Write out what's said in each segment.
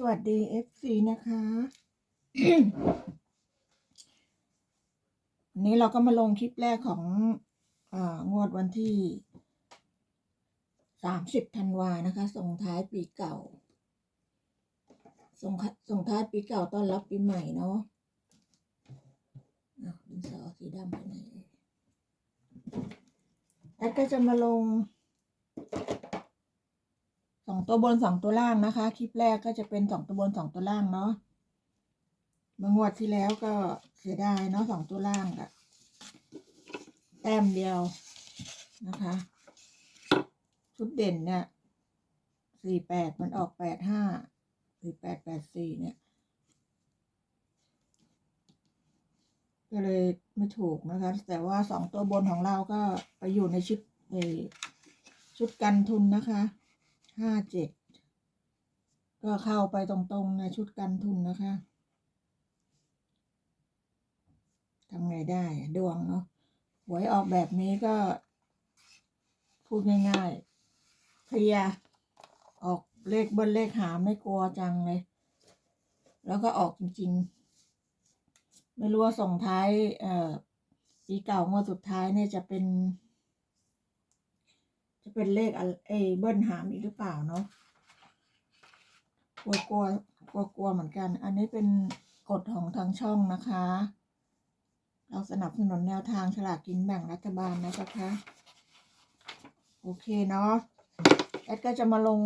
สวัสดี FC นะคะวันนี้เราก็มาลงคลิปแรกขององวดวันที่ 30ธันวานะคะ ส่งท้ายปีเก่า ส่งค่ะส่งท้ายปีเก่าต้อนรับปีใหม่เนาะอะดินสอสีดำไปไหนแอดก็จะมาลง องตัวบนสองตัวล่างนะคะ คลิปแรกก็จะเป็นสองตัวบนสองตัวล่างเนาะเมื่องวดที่แล้วก็เสียดายเนาะสองตัวล่างอะแต้มเดียวนะคะ ชุดเด่นเนี่ยสี่แปดมันออกแปดห้าสี่แปดแปดสี่เนี่ย ก็เลยไม่ถูกนะคะ แต่ว่าสองตัวบนของเราก็ไปอยู่ในชุดเออชุดกันทุนนะคะ ห้าเจ็ดก็เข้าไปตรงๆในชุดกันทุนนะคะทำไงได้ดวงเนาะหวยออกแบบนี้ก็ พูดง่ายๆเพลียออกเลขบิ้ลเลขหาไม่กลัวจังเลย แล้วก็ออกจริงๆ ไม่รู้ว่าส่งท้าย เอ่อปีเก่างวดสุดท้ายเนี่ยจะเป็น จะเป็นเลขอะไรเอเบิ้ลหามอีกหรือเปล่าเนาะกลัวกลัวกลัวกลัวเหมือนกัน อันนี้เป็นกฎของทางช่องนะคะ เราสนับสนุนแนวทางฉลากกินแบ่งรัฐบาลนะคะโอเคเนาะแอดก็จะมาลง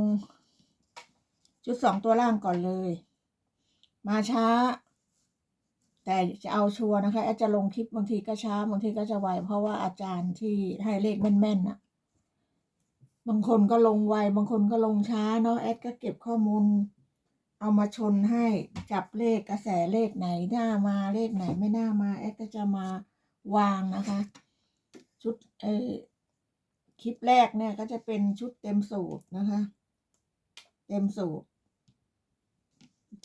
ชุดสองตัวล่างก่อนเลย มาช้า แต่จะเอาชัวร์นะคะ แอดจะลงคลิปบางทีก็ช้าบางทีก็จะไวเพราะว่าอาจารย์ที่ให้เลขแม่นๆน่ะ บางคนก็ลงไว บางคนก็ลงช้าเนาะแอดก็เก็บข้อมูล เอามาชนให้จับเลขกระแสเลขไหนหน้ามาเลขไหนไม่น่ามาแอดก็จะมาวางนะคะ ชุดเออคลิปแรกเนี่ยก็จะเป็นชุดเต็มสูตรนะคะ เต็มสูตร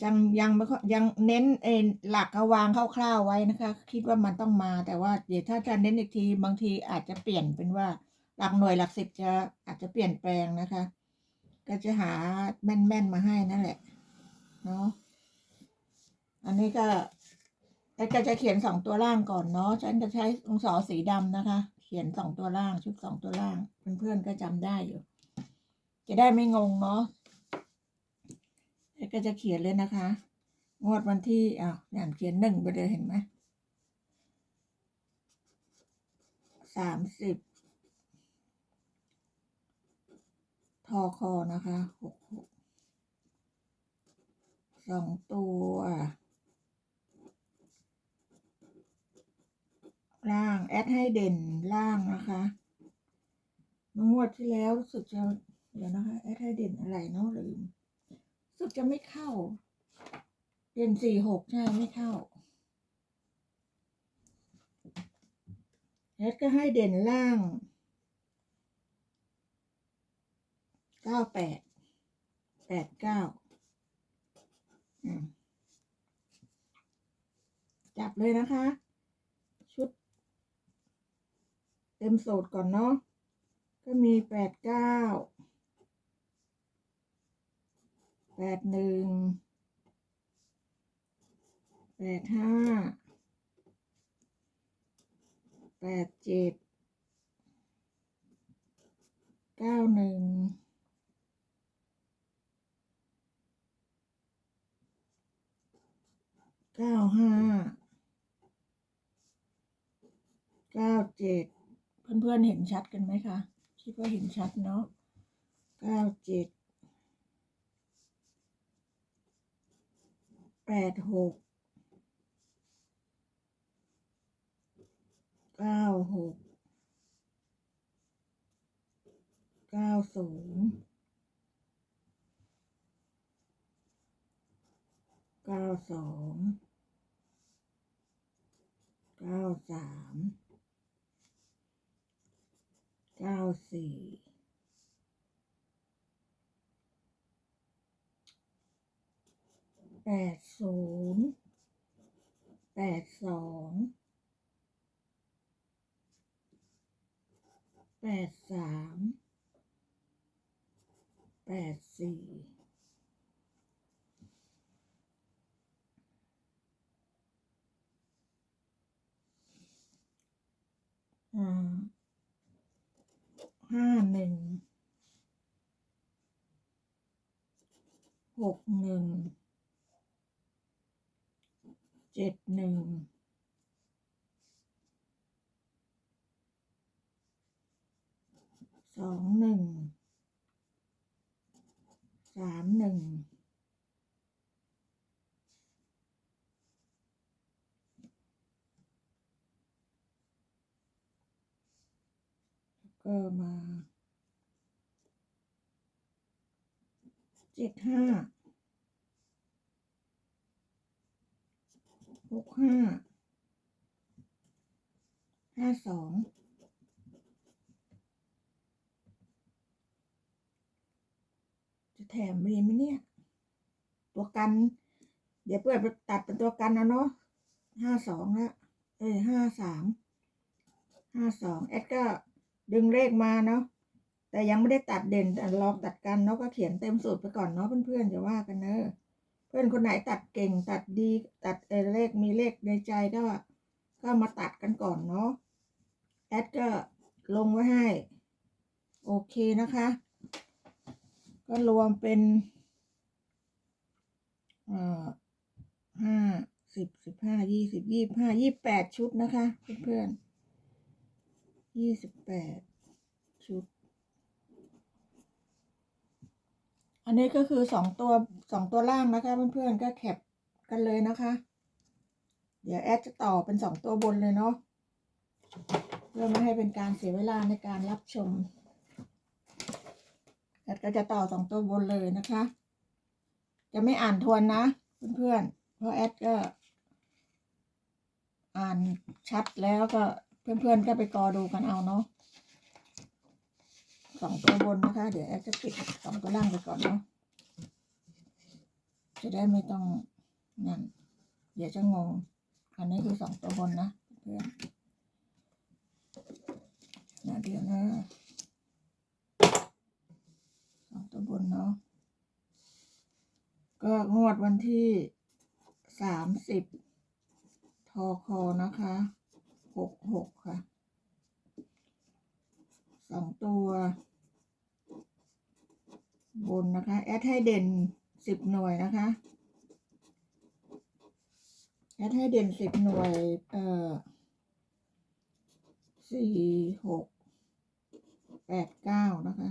ยังยังไม่ยังเน้นเออหลักเอาวางคร่าวๆไว้นะคะ คิดว่ามันต้องมาแต่ว่าเดี๋ยวถ้าจะเน้นอีกทีบางทีอาจจะเปลี่ยนเป็นว่า หลักหน่วยหลักสิบจะอาจจะเปลี่ยนแปลงนะคะ ก็จะหาแม่นๆมาให้นั่นแหละเนาะอันนี้ก็แต่ก็จะเขียนสองตัวล่างก่อนเนาะฉันจะใช้องศอสีดำนะคะ เขียนสองตัวล่างชุดสองตัวล่างเพื่อนๆก็จำได้อยู่ จะได้ไม่งงเนาะแล้วก็จะเขียนเลยนะคะ งวดวันที่อ้าวอย่างเขียนหนึ่งไปเลยเห็นไหมสามสิบ ทอคอนะคะหกหกสองตัวล่าง แอดให้เด่นล่างนะคะเมื่องวดที่แล้วรู้สึกจะเดี๋ยวนะคะ แอดให้เด่นอะไรเนาะลืมรู้สึกจะไม่เข้า เด่นสี่หกใช่ไม่เข้า แอดก็ให้เด่นล่าง เก้าแปดแปดเก้าจับเลยนะคะ ชุด เต็มสูตรก่อนเนาะก็มีแปดเก้าแปดหนึ่งแปดห้าแปดเจ็ดเก้าหนึ่ง เก้าห้าเก้าเจ็ดเพื่อนๆเห็นชัดกันไหมคะคิดว่าเห็นชัดเนาะเก้าเจ็ดแปดหกเก้าหกเก้าศูนย์เก้าสอง ก้าสามเก้าสี่แปดศูนย์แปดสองแปดสามแปดสี่ ห้าหนึ่งหกหนึ่งเจ็ดหนึ่งสองหนึ่งสามหนึ่ง แล้วก็มาเจ็ดห้าหกห้าห้าสองจะแถมมีไหมเนี่ย ตัวกัน เดี๋ยวเพื่อนไปตัดเป็นตัวกันนะเนาะห้าสองละเอ้ห้าสามห้าสองแอดก็ ดึงเลขมาเนาะแต่ยังไม่ได้ตัดเด่นแต่ลองตัดกันเนาะก็เขียนเต็มสูตรไปก่อนเนาะเพื่อนๆจะว่ากันเนอะเพื่อนคนไหนตัดเก่งตัดดีตัดเออเลขมีเลขในใจก็ก็มาตัดกันก่อนเนาะแอดก็ลงไว้ให้ โอเคนะคะ ก็รวมเป็นเอ่อห้าสิบสิบห้ายี่สิบยี่ห้ายี่แปดชุดนะคะ เพื่อนๆ ยี่สิบแปดชุด อันนี้ก็คือสองตัวสองตัวล่างนะคะ เพื่อนๆก็แคปกันเลยนะคะ เดี๋ยวแอดจะต่อเป็นสองตัวบนเลยเนาะเพื่อไม่ให้เป็นการเสียเวลาในการรับชมแอดก็จะต่อสองตัวบนเลยนะคะ จะไม่อ่านทวนนะ เพื่อนๆเพราะแอดก็ อ่านชัดแล้วก็ เพื่อนๆก็ไปกอดูกันเอาเนาะสองตัวบนนะคะ เดี๋ยวแอดจะปิดสองตัวล่างไปก่อนเนาะจะได้ไม่ต้องนั่นเดี๋ยวจะงง อันนี้คือสองตัวบนนะเพื่อนนะเดี๋ยวนะสองตัวบนเนาะก็งวดวันที่สามสิบทอคอนะคะ หกหกค่ะสองตัวบนนะคะ แอดให้เด่นสิบหน่วยนะคะ แอดให้เด่นสิบหน่วย เอ่อสี่หกแปดเก้านะคะ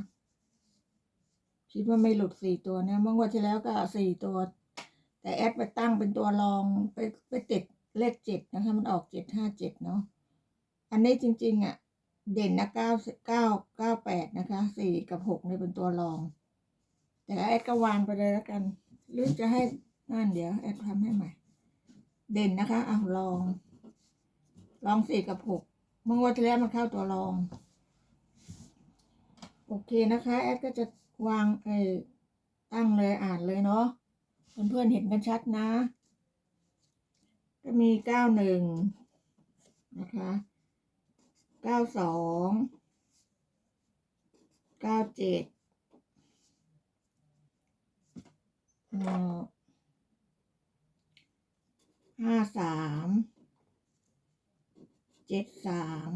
คิดว่าไม่หลุดสี่ตัวนี่ยเมื่อวันที่แล้วก็สี่ตัว แต่แอดไปตั้งเป็นตัวรองไปไปติดเลขเจ็ดนะคะ มันออกเจ็ดห้าเจ็ดเนาะ อันนี้จริงๆอะเด่นนะเก้าเก้าเก้าแปดนะคะสี่กับหกเนี่ยเป็นตัวรอง แต่แอดก็วางไปเลยแล้วกัน หรือจะให้นั่นเดี๋ยวแอดทำให้ใหม่ เด่นนะคะเอะลอง ลองสี่กับหกเมื่อวันที่แล้วมันเข้าตัวรอง โอเคนะคะ แอดก็จะวางเออตั้งเลยอ่านเลยเนาะเพื่อนๆเห็นกันชัดนะ ก็มีเก้าหนึ่งนะคะ เก้าสองเก้าเจ็ดห้าสามเจ็ดสาม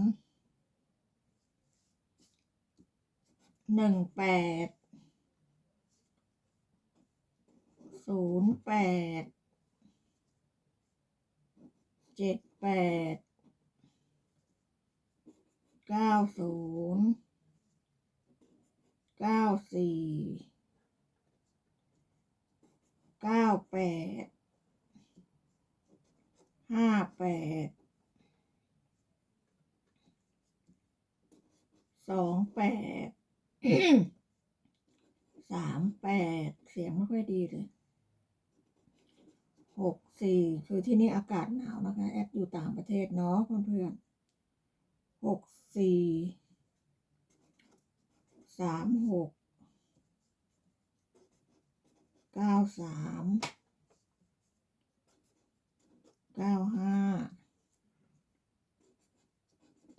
หนึ่งแปดศูนย์แปดเจ็ดแปด เก้าศูนย์เก้าสี่เก้าแปดห้าแปดสองแปดสามแปดเสียงไม่ค่อยดีเลยหกสี่คือที่นี่อากาศหนาวนะคะ แอดอยู่ต่างประเทศเนาะเพื่อนๆ หกสี่สามหกเก้าสามเก้าห้า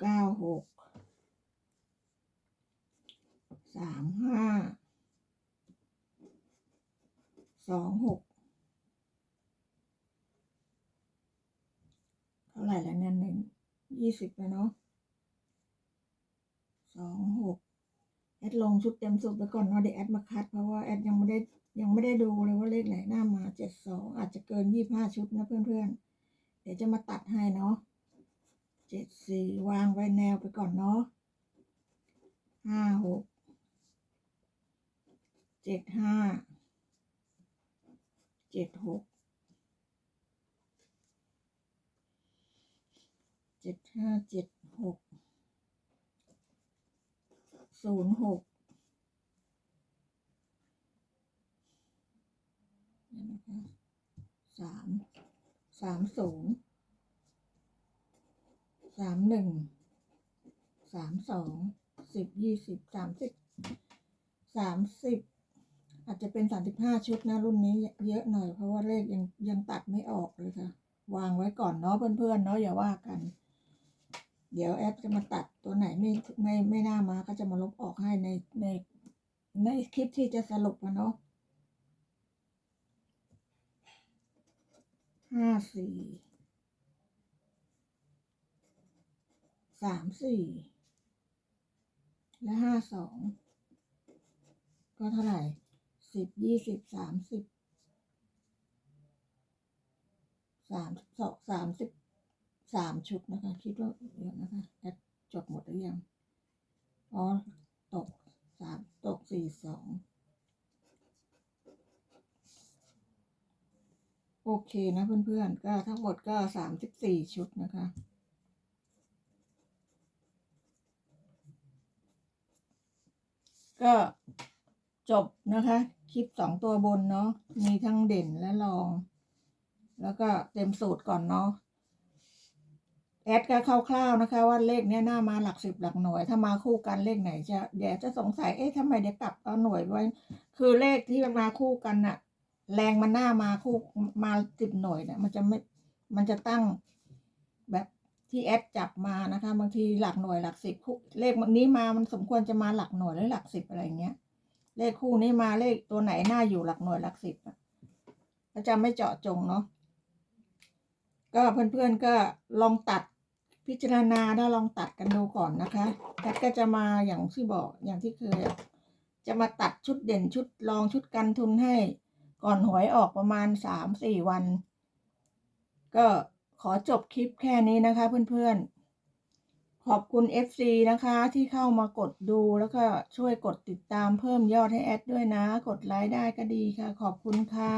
เก้าหกสามห้าสองหกเท่าไหร่แล้วเนี่ยหนึ่งยี่สิบแล้วเนาะสองหก แอ ดลงชุดเต็มสูตรไปก่อนเนาะเดี๋ยวแอดมาคัดเพราะว่าแอดยังไม่ได้ยังไม่ได้ดูเลยว่าเลขไหนหน้ามาเจ็ดสองอาจจะเกินยี่ห้าชุดนะเพื่อนๆ เดี๋ยวจะมาตัดให้เนาะเจ็ดสี่วางไว้แนวไปก่อนเนาะห้าหกเจ็ดห้าเจ็ดหกเจ็ดห้าเจ็ดหก ศูนย์หกเดี๋ยวนะคะสามสามศูนย์สามหนึ่งสามสองสิบยี่สิบสามสิบสามสิบอาจจะเป็นสามสิบห้าชุดนะรุ่นนี้เยอะหน่อยเพราะว่าเลขยังยังตัดไม่ออกเลยค่ะ วางไว้ก่อนเนาะเพื่อนๆเนาะอย่าว่ากัน เดี๋ยวแอปจะมาตัดตัวไหนไม่ไม่ไม่น่ามาก็จะมาลบออกให้ในในในคลิปที่จะสรุปอะเนาะห้าสี่สามสี่และห้าสองก็เท่าไหร่สิบยี่สิบสามสิบสามสองสามสิบ สามชุดนะคะ คิดว่าเดี๋ยวนะคะแอดจดหมดหรือยังอ๋อตกสามตกสี่สองโอเคนะเพื่อนๆ ก็ทั้งหมดก็สามสิบสี่ชุดนะคะ ก็จบนะคะ คลิปสองตัวบนเนาะมีทั้งเด่นและรอง แล้วก็เต็มสูตรก่อนเนาะ แอดก็คร่าวๆนะคะ ว่าเลขเนี้ยหน้ามาหลักสิบหลักหน่วย ถ้ามาคู่กันเลขไหนจะเดี๋ยวจะสงสัยเอ๊ะทำไมเดี๋ยวกลับเอาหน่วยไว้ คือเลขที่มันมาคู่กันน่ะ แรงมันหน้ามาคู่มาสิบหน่วยเนี่ยมันจะไม่มันจะตั้งแบบที่แอดจับมานะคะ บางทีหลักหน่วยหลักสิบคู่เลขนี้มามันสมควรจะมาหลักหน่วยหรือหลักสิบอะไรเงี้ย เลขคู่นี้มาเลขตัวไหนหน้าอยู่หลักหน่วยหลักสิบอะก็จะไม่เจาะจงเนาะก็เพื่อนๆก็ลองตัด พิจารณาแล้วลองตัดกันดูก่อนนะคะแพทก็จะมาอย่างที่บอกอย่างที่เคยจะมาตัดชุดเด่นชุดรองชุดกันทุนให้ ก่อนหวยออกประมาณสามสี่วัน ก็ขอจบคลิปแค่นี้นะคะเพื่อนๆ ขอบคุณ FC นะคะที่เข้ามากดดูแล้วก็ช่วยกดติดตามเพิ่มยอดให้แอดด้วยนะ กดไลค์ได้ก็ดีค่ะ ขอบคุณค่ะ